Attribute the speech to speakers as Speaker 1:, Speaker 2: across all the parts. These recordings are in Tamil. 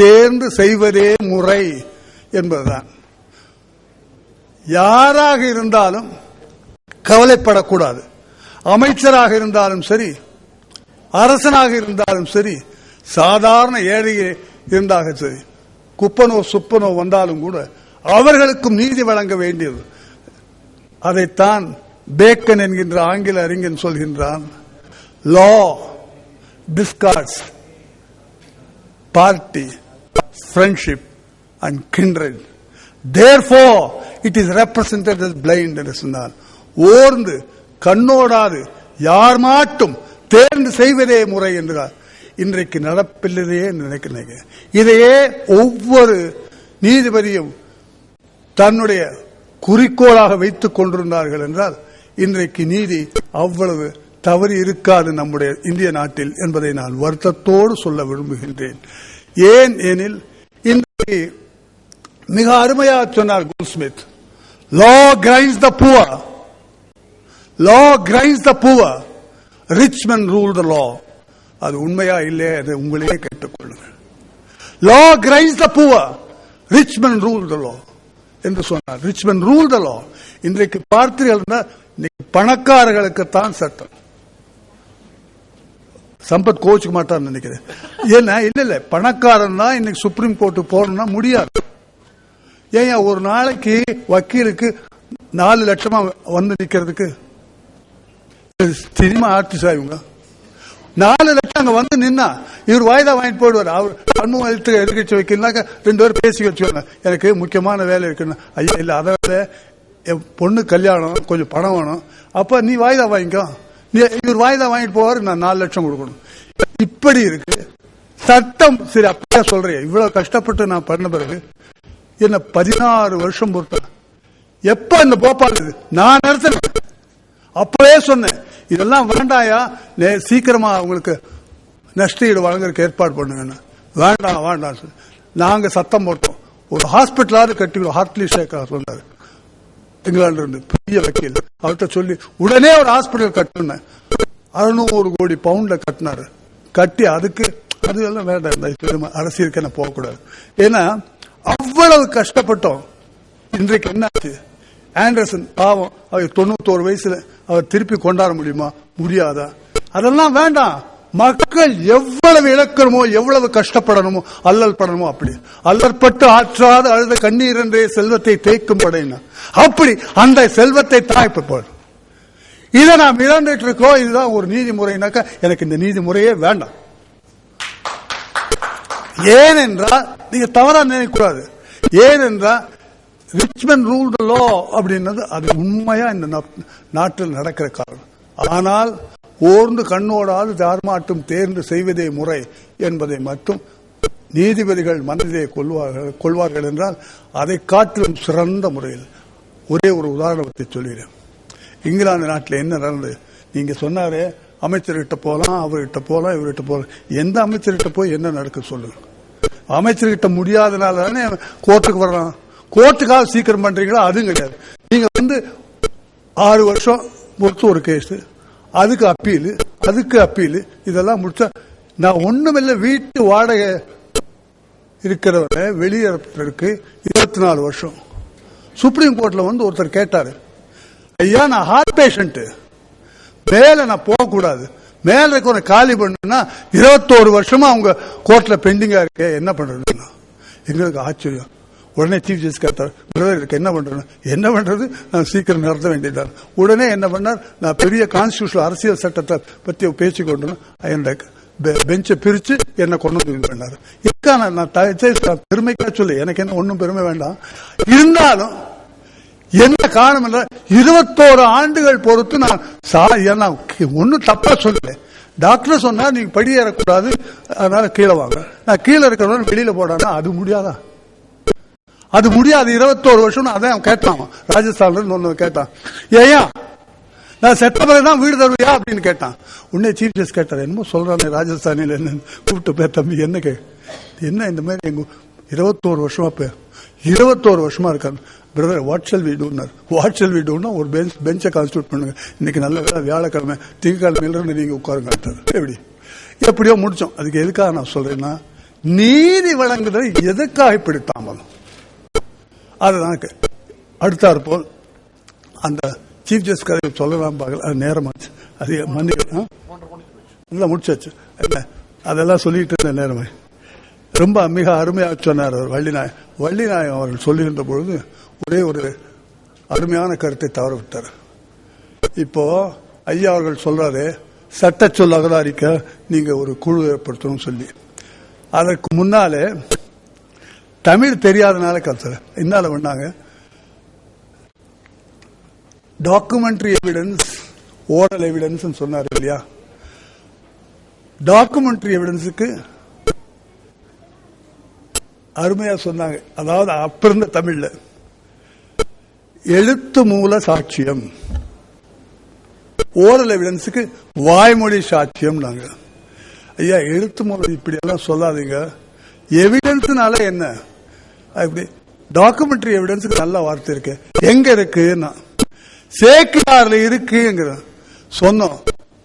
Speaker 1: தேர்ந்து செய்வதே முறை என்பதுதான். யாராக இருந்தாலும் கவலைப்படக்கூடாது. அமைச்சராக இருந்தாலும் சரி அரசனாக இருந்தாலும் சரி சாதாரண ஏழை இருந்தாக சரி குப்பனோ சுப்பனோ வந்தாலும் கூட அவர்களுக்கும் நீதி வழங்க வேண்டியது. அதைத்தான் பேக்கன் என்கின்ற ஆங்கில அறிஞன் சொல்கின்றான். Law discards party friendship and kindred. Therefore it is represented as blind என்று சொன்னார் ஓர்ந்து கண்ணோடாது யார் மாட்டும் தேர்ந்து செய்வதே முறை என்றார் இன்றைக்கு நடப்பில்லையே நினைக்கிறேன் இதையே ஒவ்வொரு நீதிபதியும் தன்னுடைய குறிக்கோளாக வைத்துக் கொண்டிருந்தார்கள் என்றால் இன்றைக்கு நீதி அவ்வளவு தவறு இருக்காது நம்முடைய இந்திய நாட்டில் என்பதை நான் வருத்தத்தோடு சொல்ல விரும்புகின்றேன் ஏன் எனில் மிக அருமையாக சொன்னார் Goldsmith. Law grinds the poor law grinds the poor rich men rule the law அது உண்மையா இல்லையே அதை உங்களையே கேட்டுக்கொள்ளுங்கள். Law grinds the poor rich men rule the law என்று சொன்னார். Rich men rule the law இன்றைக்கு பார்த்தீர்கள் இன்னைக்கு பணக்காரர்களுக்குத்தான் சட்டம். சம்பத் கோச்சுக்க மாட்டான்னு நினைக்கிறேன். ஏன்னா இல்ல இல்ல பணக்காரன் தான் இன்னைக்கு சுப்ரீம் கோர்ட்டு போகணும்னா முடியாது. ஏன் ஒரு நாளைக்கு வக்கீலுக்கு நாலு லட்சமா வந்து நிக்கிறதுக்கு? சினிமா ஆர்டிஸ்டா இவங்க? நாலு லட்சம் அங்க வந்து நின்னா இவர் வாய்தா வாங்கிட்டு போயிடுவார். அவர் சண்முகம் எழுத்து எதிர்கட்சி வைக்கலாக்க ரெண்டு பேரும் பேசி வச்சுக்கோங்க. எனக்கு முக்கியமான வேலை இருக்குன்னு. ஐயா இல்ல அதை என் பொண்ணு கல்யாணம் கொஞ்சம் பணம் வேணும். அப்ப நீ வாய்தா வாங்கிக்கோ. இவர் வாய்தா வாங்கிட்டு போவார் நான் நாலு லட்சம் கொடுக்கணும். இப்படி இருக்கு. சட்டம் சரி அப்படியா சொல்றேன் இவ்வளவு கஷ்டப்பட்டு நான் பண்ண பிறகு என்ன பதினாறு வருஷம் பொறுத்த எப்ப இந்த போபால் இது? நான் நடத்தினேன் அப்பவே சொன்னேன் இதெல்லாம் வேண்டாயா? நே- சீக்கிரமா அவங்களுக்கு நஷ்டஈடு வழங்குறதுக்கு ஏற்பாடு பண்ணுங்கன்னு. வேண்டாம் வேண்டாம் நாங்க சத்தம் போட்டோம். ஒரு ஹாஸ்பிட்டலாவது கட்டி ஹார்ட்லி ஷேக்கா சொன்னாரு. இங்கிலாந்து இருந்து பெரிய வக்கீல். அவர்கிட்ட சொல்லி உடனே ஒரு ஹாஸ்பிட்டல் கட்டணும் அறுநூறு கோடி பவுண்ட்ல கட்டினாரு. கட்டி அதுக்கு அது எல்லாம் வேண்டாம் இந்த பெருமை. அரசியலுக்கு என்ன போகக்கூடாது. ஏன்னா அவ்வளவு கஷ்டப்பட்டோம். இன்றைக்கு என்னாச்சு? ஆண்டர்சன் பாவம் அவர் தொண்ணூத்தோரு வயசுல அவர் திருப்பி கொண்டாட முடியுமா? முடியாதா? அதெல்லாம் வேண்டாம். மக்கள் எவ்வளவு இழக்கணுமோ எவ்வளவு கஷ்டப்படணுமோ அல்லல் படணுமோ அப்படி. அல்லற்பட்டு ஆற்றாது அழுத கண்ணீர் என்றே செல்வத்தை தேய்க்கும் படையினா அப்படி அந்த செல்வத்தை தாய்ப்பு போடும் இதை நாம் இழந்துட்டு இருக்கோம் இதுதான் ஒரு நீதிமுறைனாக்கா எனக்கு இந்த நீதிமுறையே வேண்டாம். ஏனென்றால் நீங்க தவறா நினைக்கக்கூடாது. ஏனென்றால் ரிச்மன் ரூல் லோ அப்படின்னது அது உண்மையா இந்த நா- நாட்டில் நடக்கிற காரணம். ஆனால் ஓர்ந்து கண்ணோடாது தார்மாட்டும் தேர்ந்து செய்வதே முறை என்பதை மட்டும் நீதிபதிகள் மனதிலே கொள்வார்கள் கொள்வார்கள் என்றால் அதை காட்டிலும் சிறந்த முறையில் ஒரே ஒரு உதாரணத்தை சொல்கிறேன் இங்கிலாந்து நாட்டில் என்ன நடந்தது? நீங்க சொன்னாரே அமைச்சர்கிட்ட போகலாம் அவர்கிட்ட போகலாம் இவர்கிட்ட போகலாம் எந்த அமைச்சர்கிட்ட போய் என்ன நடக்க சொல்லுங்க. அமைச்சர்கிட்ட முடியாதனால தானே கோர்ட்டுக்கு வரலாம். கோர்ட்டுக்காக சீக்கிரம் பண்றீங்களா? அதுவும் கிடையாது. நீங்க வந்து ஆறு வருஷம் பொறுத்து ஒரு கேஸ் அதுக்கு அப்பீல் அதுக்கு அப்பீல் இதெல்லாம் முடிச்சா நான் ஒண்ணுமில்ல வீட்டு வாடகை இருக்கிறவரை வெளியேறப்பட்டிருக்கு இருபத்தி நாலு வருஷம். சுப்ரீம் கோர்ட்ல வந்து ஒருத்தர் கேட்டாரு ஐயா நான் ஹார்ட் பேஷண்ட்டு மேலே நான் போகக்கூடாது. மேலே இருக்கிற காலி பண்ணுன்னா இருபத்தோரு வருஷமா அவங்க கோர்ட்ல பெண்டிங்கா இருக்கு என்ன பண்றதுன்னா? எங்களுக்கு ஆச்சரியம். உடனே சீஃப் ஜஸ்டிஸ் கேட்டார் பிரதர் இதுக்கு என்ன பண்றது என்ன பண்றது? நான் சீக்கிரம் நடத்த வேண்டியதான் உடனே என்ன பண்ணார்? நான் பெரிய கான்ஸ்டியூஷன் அரசியல் சட்டத்தை பத்தி பேச்சு கொண்டு பெஞ்சை பிரிச்சு என்ன கொண்டு வந்து இது இதுக்கான நான் தயவுசெய்து பெருமைக்கா சொல்லு. எனக்கு என்ன ஒன்றும் பெருமை வேண்டாம். இருந்தாலும் என்ன காரணம் இல்ல இருபத்தோரு ஆண்டுகள் பொறுத்து நான் சா- ஏன்னா ஒன்னும் தப்பா சொல்லல. டாக்டர் சொன்னா நீங்க படியேறக்கூடாது. அதனால கீழே வாங்க. நான் கீழே இருக்கிறவங்க வெளியில போடானா? அது முடியாதான் அது முடியாது. இருபத்தோரு வருஷம்னு அதான் அவன் கேட்டான் ராஜஸ்தான்ல இருந்து கேட்டான். ஏயா நான் செத்த பிறகுதான் வீடு தருவியா அப்படின்னு கேட்டான். உடனே சீஃப் ஜஸ்டிஸ் கேட்டார். என்னமோ சொல்றானே ராஜஸ்தானில கூப்பிட்டு போய் தம்பி என்ன கே? என்ன இந்த மாதிரி எங்க இருபத்தோரு வருஷமா போய் இருபத்தோரு வருஷமா இருக்காரு. Brother what shall we do now what shall we do now ஒரு பெஞ்ச் பெஞ்சை கான்ஸ்டியூட் பண்ணுங்க. இன்னைக்கு நல்ல வேலை வியாழக்கிழமை திங்கக்கிழமையில நீங்க உட்காருங்க எப்படி? எப்படியோ முடிச்சோம். அதுக்கு எதுக்காக நான் சொல்றேன்னா நீதி வழங்குதல் எதுக்காக இப்படி தாமதம்? அதுதான் அடுத்தார் போல் அந்த சீஃப் ஜஸ்டிஸ் கதை சொல்லலாம் பார்க்கல. அது நேரமாச்சு. அது மன்னிக்க இல்லை முடிச்சாச்சு. என்ன? அதெல்லாம் சொல்லிட்டு இருந்த நேரமே. ரொம்ப மிக அருமையாக சொன்னார் அவர் வள்ளிநாயகம் வள்ளிநாயகம் அவர்கள் சொல்லுகின்ற பொழுது ஒரே ஒரு அருமையான கருத்தை தவற விட்டார். இப்போ ஐயா அவர்கள் சொல்றாரு சட்ட சொல் அகதாரிக்க நீங்க ஒரு குழு ஏற்படுத்தணும் சொல்லி. அதற்கு முன்னாலே தமிழ் தெரியாதனால கருத்து என்னால பண்ணாங்க டாக்குமெண்ட்ரி எவிடன்ஸ் ஓரல் எவிடன்ஸ் சொன்னார் இல்லையா? டாக்குமெண்ட்ரி எவிடன்ஸுக்கு அருமையா சொன்னாங்க. அதாவது அப்ப இருந்த தமிழ்ல. எழுத்து மூல சாட்சியம். ஓரல் எவிடன்ஸுக்கு வாய்மொழி சாட்சியம் நாங்க ஐயா எழுத்து மூலம் இப்படி எல்லாம் சொல்லாதீங்க. எவிடன்ஸ்னால என்ன? அப்படி டாக்குமெண்ட்ரி எவிடன்ஸுக்கு நல்ல வார்த்தை இருக்கு. எங்க இருக்குன்னா சேக்கிரார்ல இருக்குங்கிற சொன்னோம்.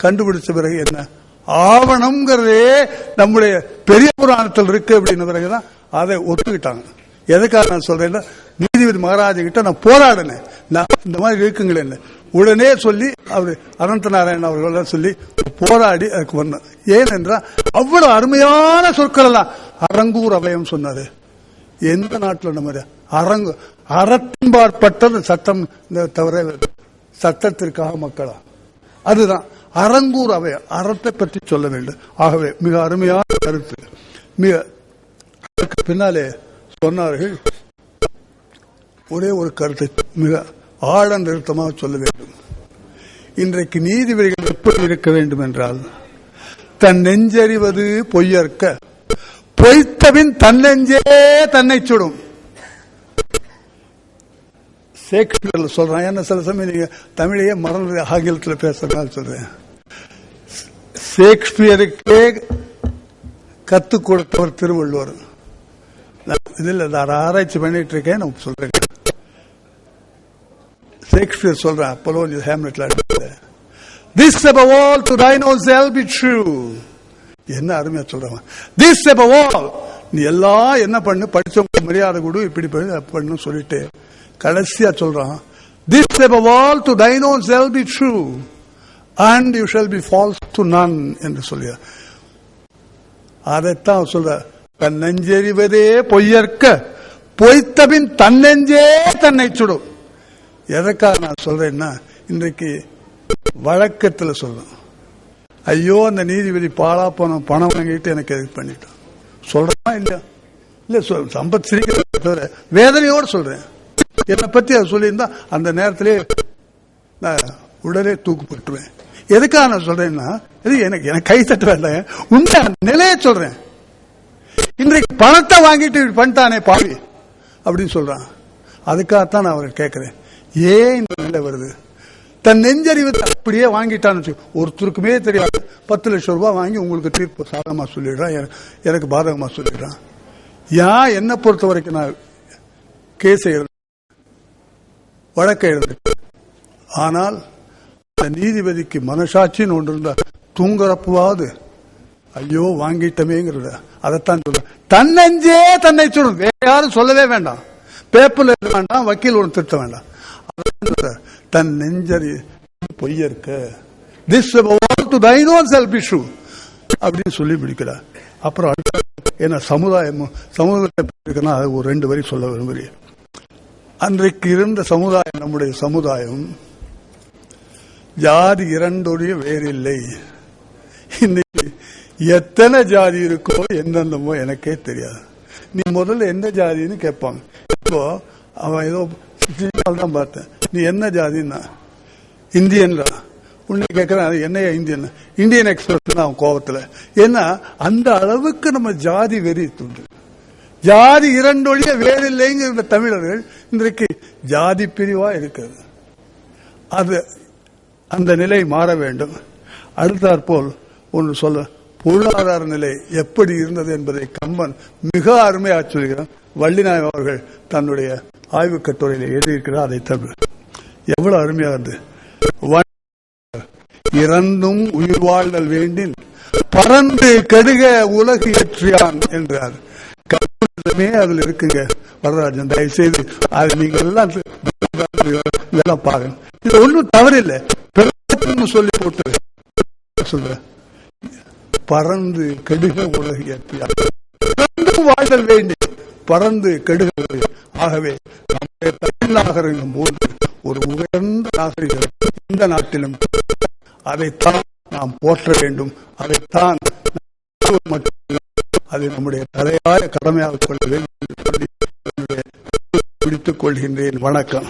Speaker 1: கண்டுபிடிச்ச பிறகு என்ன? ஆவணம்ங்கிறதே நம்முடைய பெரிய புராணத்தில் இருக்கு அப்படின்ன பிறகுதான் அதை ஒத்துக்கிட்டாங்க. எதுக்காக நான் சொல்றேன்னா நீதிபதி மகாராஜ கிட்ட நான் போராடினேன். நான் இந்த மாதிரி இருக்குங்களேன்னு. உடனே சொல்லி அவர் அனந்த நாராயணன் அவர்கள் சொல்லி போராடி அதுக்கு வந்தேன் ஏனென்றால் அவ்வளவு அருமையான சொற்கள் எல்லாம் அரங்கூர் அபயம் சொன்னாரு. எந்த நாட்டில் நம்ம அரங்கு அறத்தின்பாற்பட்டது சட்டம் தவிர சட்டத்திற்காக மக்களா? அதுதான். அரங்கூர் அவை அறத்தை பற்றி சொல்ல வேண்டும். ஆகவே மிக அருமையான கருத்து. மிக அதற்கு பின்னாலே சொன்னார்கள் ஒரே ஒரு கருத்து மிக ஆழ நிறுத்தமாக சொல்ல வேண்டும். இன்றைக்கு நீதிபதிகள் எப்படி இருக்க வேண்டும் என்றால் தன் நெஞ்சறிவது பொய்யற்க. பொய்த்தபின் தன்னெஞ்சே தன்னை சுடும். ஷேக்ஸ்பியர்ல சொல்றேன் என்ன சில சமயம் நீங்க தமிழையே மறந்து ஆங்கிலத்தில் பேசுறதுனால சொல்றேன் சேக்ஸ்பியருக்கே கத்துக் கொடுத்தவர் திருவள்ளுவர். இதில் நான் ஆராய்ச்சி பண்ணிட்டு இருக்கேன் நான் சொல்றேன். ஷேக்ஸ்பியர் சொல்றேன் அப்போலோ ஹேம்லெட்ல this above all to thine own self be true. என்ன அருமையா சொல்றாங்க திஸ் above all நீ எல்லாம் என்ன பண்ணு? படிச்சவங்க மரியாதை கொடு. இப்படி பண்ணு பண்ணு சொல்லிட்டு கடைசியா சொல்றான். This above all to thine own self be true. And you shall be false to none என்று சொல்லியா. அதைத்தான் சொல்ற. தன்னெஞ்செறிவதே பொய்யற்க. பொய்த்தபின் தன்னெஞ்சே தன்னை சுடும். எதற்காக நான் சொல்றேன்னா இன்றைக்கு வழக்கத்துல சொல்றோம். ஐயோ அந்த நீதிபதி பாலா போன பணம் வாங்கிட்டு எனக்கு எதுக்கு பண்ணிட்டோம் சொல்றமா இல்லையா? இல்ல சொல் சம்பத் சிரிக்கிற வேதனையோடு சொல்றேன். என்னை பத்தி அதை சொல்லியிருந்தா அந்த நேரத்திலே நான் உடலே தூக்குப்பட்டுருவேன் எதுக்காக நான் சொல்றேன்னா இது எனக்கு எனக்கு கை தட்ட வேண்டாம். உண்மை நிலையை சொல்றேன். இன்றைக்கு பணத்தை வாங்கிட்டு பண்ணிட்டானே பாவி அப்படின்னு சொல்றான். அதுக்காகத்தான் நான் அவரை கேட்கிறேன். ஏன் இந்த நிலை வருது? தன் நெஞ்சறிவு அப்படியே வாங்கிட்டான்னு ஒருத்தருக்குமே தெரியாது. பத்து லட்சம் ரூபாய் வாங்கி உங்களுக்கு தீர்ப்பு சாதகமா சொல்லிடுறான் எனக்கு- எனக்கு பாதகமா சொல்லிடுறான் ஏன் என்னை பொறுத்த வரைக்கும் நான் கேஸ் எழுது வழக்கை எழுது ஆனால் அந்த நீதிபதிக்கு மனசாட்சின்னு ஒன்று இருந்தா தூங்குறப்பவாது ஐயோ வாங்கிட்டமேங்கிறத அதைத்தான் சொல்ல தன்னெஞ்சே தன்னை சொல்லும் வேற யாரும் சொல்லவே வேண்டாம். பேப்பர்ல எழுத வேண்டாம் வக்கீல் ஒன்று திருத்த வேண்டாம். அதான் சொல்ற. தன் நெஞ்சறி பொய்யற்க this to thine own self issue அப்படின்னு சொல்லி முடிக்கிறார். அப்புறம் அடுத்த என்ன சமுதாயம் சமூகத்தை இருக்குன்னா அது ஒரு ரெண்டு வரி சொல்ல விரும்புகிறேன். அன்றைக்கு இருந்த சமுதாயம் நம்முடைய சமுதாயம் ஜாதி இரண்டொழிய வேறில்லை. இன்னைக்கு எத்தனை ஜாதி இருக்கோ என்னென்னமோ எனக்கே தெரியாது. நீ முதல்ல எந்த ஜாதின்னு கேட்பாங்க. இப்போ அவன் ஏதோ தான் பார்த்தேன். நீ என்ன ஜாதின்னா? இந்தியன்ல உன்னை கேட்கிறேன் என்னையா இந்தியன்? இந்தியன் எக்ஸ்பிரஸ் அவன் கோபத்துல ஏன்னா அந்த அளவுக்கு நம்ம ஜாதி வெறி துண்டு ஜாதி இரண்டொழிய வேறில்லைங்கிற தமிழர்கள் இன்றைக்கு ஜாதி பிரிவா இருக்கிறது. அது அந்த நிலை மாற வேண்டும். அடுத்தாற்போல் ஒன்று சொல்ல பொருளாதார நிலை எப்படி இருந்தது என்பதை கம்பன் மிக அருமையாக சொல்கிறார் வள்ளிநாயகம் அவர்கள் தன்னுடைய ஆய்வுக் கட்டுரையில் எழுதியிருக்கிறார். அதை தவிர எவ்வளவு அருமையா இருந்தது இறந்தும் உயிர் வாழ்தல் வேண்டின் பறந்து கெடுக உலகு ஏற்றியான் என்றார். கருமே அதில் இருக்குங்க. வரராஜன் தயவு செய்து அது நீங்க எல்லாம் இதெல்லாம் பாருங்க. இது ஒன்றும் தவறில்லை. சொல்லி போட்டு சொல்றேன். பறந்து கெடுக உலகு பறந்து வாழ்தல் வேண்டும் பறந்து கெடுக ஆகவே நம்முடைய தமிழ் நாகரிகம் போன்று ஒரு உயர்ந்த நாகரிகம் இந்த நாட்டிலும். அதைத்தான் நாம் போற்ற வேண்டும். அதைத்தான் அதை நம்முடைய தலையாய கடமையாக கொள்ள வேண்டும். என்று சொல்லி முடித்துக் கொள்கின்றேன். வணக்கம்.